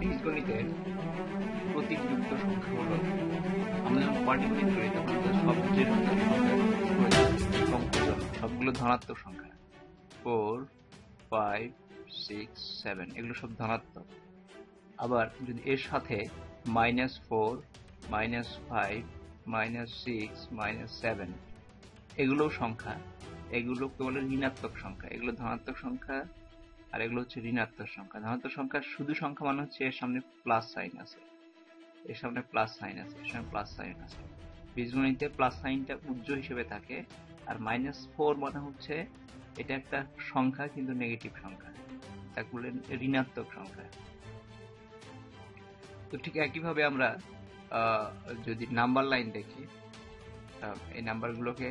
বীজগণিতের প্রতীকযুক্ত সংখ্যা হলো আমরা যখন পাটিগণিত করি তখন তো সব সবগুলো ধনাত্মক সংখ্যা। ফোর ফাইভ সিক্স সেভেন এগুলো সব ধনাত্মক। আবার যদি এর সাথে minus four minus five minus six minus seven এগুলোও সংখ্যা। এগুলোকে বলে ঋণাত্মক সংখ্যা। এগুলো ধনাত্মক সংখ্যা। আর এগুলো হচ্ছে ঋণাত্মক সংখ্যা। ধনাত্মক সংখ্যা শুধু সংখ্যা মানে হচ্ছে এর সামনে প্লাস সাইন আছে। এর সামনে প্লাস সাইন আছে, এর সামনে প্লাস সাইন আছে। বীজগণিতে প্লাস সাইনটা উজ্জ্ব হিসেবে থাকে আর মাইনাস ফোর মানে হচ্ছে এটা একটা সংখ্যা কিন্তু নেগেটিভ সংখ্যা। তাকে ঋণাত্মক সংখ্যা। তো ঠিক একইভাবে আমরা যদি নাম্বার লাইন দেখি এই নাম্বারগুলোকে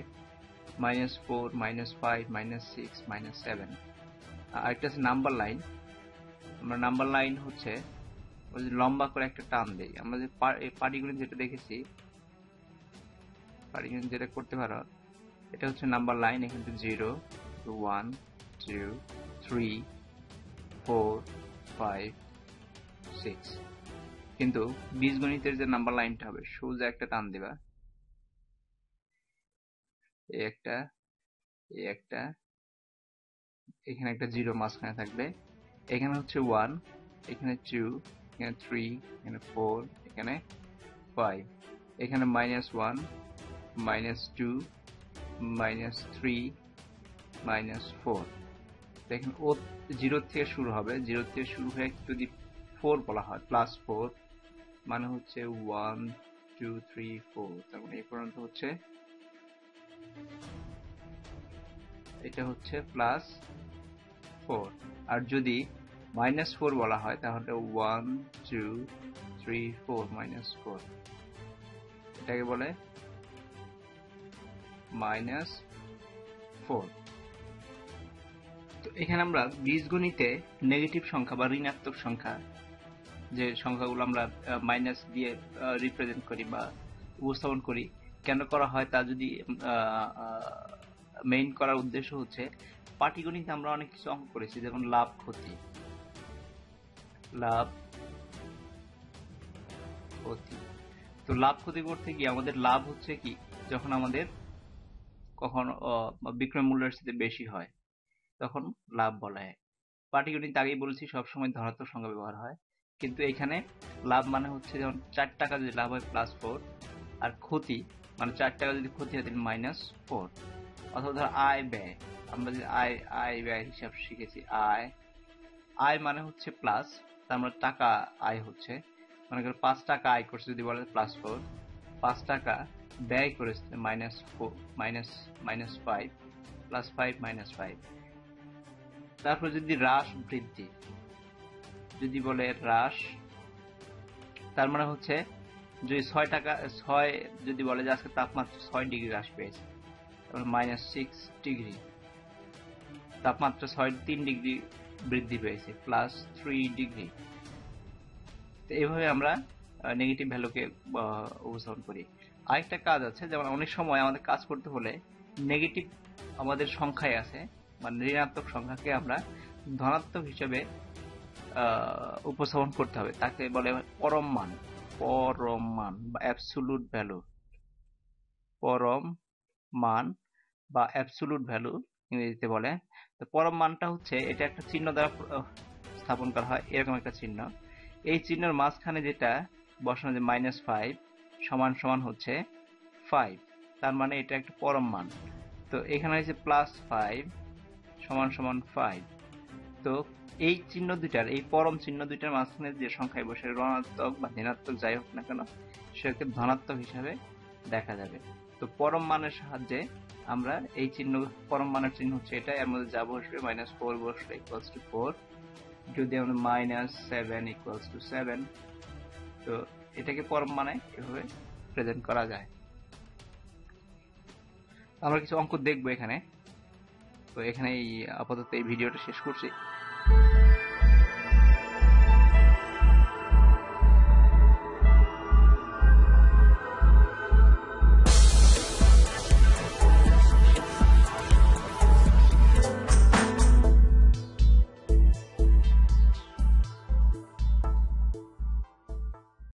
minus four minus five minus six minus seven আরেকটা আছে নাম্বার লাইন আমরা নাম্বার লাইন হচ্ছে লম্বা করে একটা টান দেই। আমরা যে পাটিগুলি যেটা দেখেছি পাটিগুলি যেটা করতে পারো, এটা হচ্ছে নাম্বার লাইন এখানে zero two one two three four five six কিন্তু বীজগণিতের যে নাম্বার লাইনটা হবে, সোজা একটা টান দিবা। একটা একটা এখানে একটা জিরো মাঝখানে থাকবে। এখানে হচ্ছে ওয়ান এখানে টু এখানে থ্রি এখানে ফোর এখানে ফাইভ এখানে minus one minus two minus three minus four দেখেন, ও জিরো থেকে শুরু হবে। জিরো থেকে শুরু হয়ে যদি ফোর বলা হয় প্লাস ফোর মানে হচ্ছে ওয়ান টু থ্রি ফোর তার মানে এই পর্যন্ত হচ্ছে এটা হচ্ছে প্লাস ফোর আর যদি মাইনাস ফোর বলা হয়, তাহলে one two three four minus four এটাকে বলে মাইনাস ফোর তো এখানে আমরা বীজগণিতে নেগেটিভ সংখ্যা বা ঋণাত্মক সংখ্যা, যে সংখ্যাগুলো আমরা মাইনাস দিয়ে রিপ্রেজেন্ট করি বা উপস্থাপন করি, কেন করা হয় তা যদি মেইন করার উদ্দেশ্য হচ্ছে পাটিগণিতে আমরা অনেক কিছু অঙ্ক করেছি, যেমন লাভ, ক্ষতি। লাভ, ক্ষতি। তো লাভ, ক্ষতি করতে গিয়ে আমাদের লাভ হচ্ছে কি, যখন আমাদের কখন বিক্রয় মূল্যের সাথে বেশি হয়, তখন লাভ বলা হয়। পাটিগণিত আগেই বলেছি, সবসময় ধনাত্মক সংখ্যা ব্যবহার হয়। কিন্তু এখানে লাভ মানে হচ্ছে যেমন চার টাকা যদি লাভ হয় প্লাস ফোর আর ক্ষতি মানে চার টাকা যদি ক্ষতি হয় তাহলে মাইনাস ফোর অথবা ধর আয় ব্যয়, আমরা যদি আয় আয় ব্যয় হিসাব শিখেছি, আয় আয় মানে হচ্ছে প্লাস তার মানে টাকা আয় হচ্ছে। মনে করো পাঁচ টাকা আয় করছে যদি বলে প্লাস ফোর পাঁচ টাকা ব্যয় করেছে minus four minus minus five plus five minus five তারপর যদি হ্রাস বৃদ্ধি, যদি বলে হ্রাস, তার মানে হচ্ছে যদি ছয় টাকা, ছয় যদি বলে যে আজকে তাপমাত্রা ছয় ডিগ্রি হ্রাস পেয়েছে মাইনাস সিক্স ডিগ্রি তাপমাত্রা ছয় তিন ডিগ্রি বৃদ্ধি পেয়েছে প্লাস থ্রি ডিগ্রি তো এইভাবে আমরা নেগেটিভ ভ্যালুকে উপস্থাপন করি। আরেকটা কাজ আছে, যেমন অনেক সময় আমাদের কাজ করতে হলে নেগেটিভ আমাদের সংখ্যায় আছে মানে ঋণাত্মক সংখ্যাকে আমরা ধনাত্মক হিসেবে উপস্থাপন করতে হবে। তাকে বলে পরম মান পরম মান, বা অ্যাবসুলুট ভ্যালু পরম মান বা অ্যাবসুলুট ভ্যালু ইংরেজিতে বলে। তো পরম মানটা হচ্ছে এটা একটা চিহ্ন দ্বারা স্থাপন করা হয়, এরকম একটা চিহ্ন। এই চিহ্নের মাঝখানে যেটা বসানো যে মাইনাস ফাইভ সমান সমান হচ্ছে ফাইভ তার মানে এটা একটা পরম মান। তো এখানে হচ্ছে প্লাস ফাইভ সমান সমান ফাইভ তো এই চিহ্ন দুইটার, এই পরম চিহ্ন দুইটার মাঝখানে যে সংখ্যায় বসে ঋণাত্মক বা ধনাত্মক যাই হোক না কেন, সেটাকে ধনাত্মক হিসাবে দেখা যাবে। তো পরম মানের সাহায্যে আমরা এই চিহ্ন, পরম মানের চিহ্ন হচ্ছে এটা এর মধ্যে যা বসবে মাইনাস ফোর বসবে ইকুয়ালস টু ফোর যদি আমরা minus seven equals to seven তো এটাকে পরম মানে এভাবে প্রেজেন্ট করা যায়। আমরা কিছু অঙ্ক দেখব এখানে। তো এখানে এই আপাতত এই ভিডিওটা শেষ করছি।